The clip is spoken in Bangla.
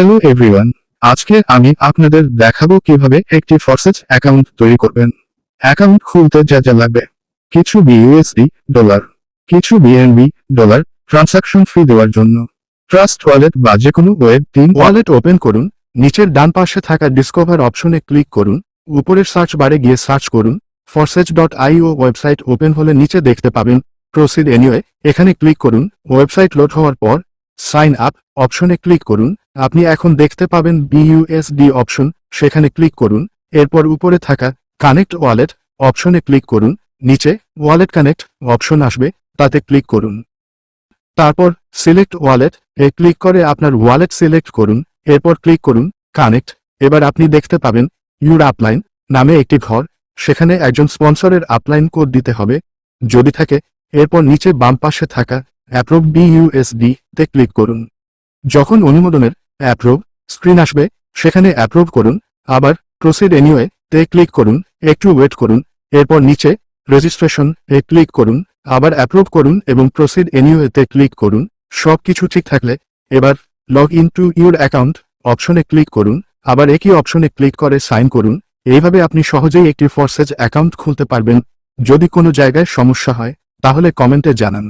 হ্যালো এভরিওয়ান আজকে আমি আপনাদের দেখাবো কীভাবে একটি ফরসেজ অ্যাকাউন্ট তৈরি করবেন। অ্যাকাউন্ট খুলতে যা যা লাগবে। কিছু বিইউএসডি ডলার কিছু বিএনবি ডলার ট্রানসাকশন ফি দেওয়ার জন্য। ট্রাস্ট ওয়ালেট বা যে কোনো ওয়েব তিন ওয়ালেট ওপেন করুন, নিচের ডান পাশে থাকা ডিসকভার অপশনে ক্লিক করুন, উপরের সার্চ বারে গিয়ে সার্চ করুন Forsage dot IO website open হলে নিচে দেখতে পাবেন প্রসিড এনিওয়ে এখানে ক্লিক করুন ওয়েবসাইট লোড হওয়ার পর সাইন আপ অপশনে ক্লিক করুন। আপনি এখন দেখতে পাবেন বিইউএসডি অপশন সেখানে ক্লিক করুন। এরপর উপরে থাকা কানেক্ট ওয়ালেট অপশনে ক্লিক করুন। নিচে ওয়ালেট কানেক্ট অপশন আসবে, তাতে ক্লিক করুন। তারপর সিলেক্ট ওয়ালেট এ ক্লিক করে আপনার ওয়ালেট সিলেক্ট করুন। এরপর ক্লিক করুন কানেক্ট এবার আপনি দেখতে পাবেন ইউর আপলাইন নামে একটি ঘর। সেখানে একজন স্পন্সরের আপলাইন কোড দিতে হবে। যদি থাকে, এরপর নিচে বাম পাশে থাকা অ্যাপ্রুভ বিইউএসডি তে ক্লিক করুন। যখন অনুমোদনের অ্যাপ্রুভ স্ক্রিন আসবে, সেখানে অ্যাপ্রুভ করুন, আবার প্রসিড এনিওয়ে তে ক্লিক করুন, একটু ওয়েট করুন, এরপর নিচে রেজিস্ট্রেশন এ ক্লিক করুন, আবার অ্যাপ্রুভ করুন এবং প্রসিড এনিওয়ে তে ক্লিক করুন। সব কিছু ঠিক থাকলে এবার log in to your account অপশনে ক্লিক করুন, আবার একই অপশনে ক্লিক করে সাইন করুন। এইভাবে আপনি সহজেই একটি ফরসেজ অ্যাকাউন্ট খুলতে পারবেন। যদি কোনো জায়গায় সমস্যা হয়, তাহলে কমেন্টে জানান।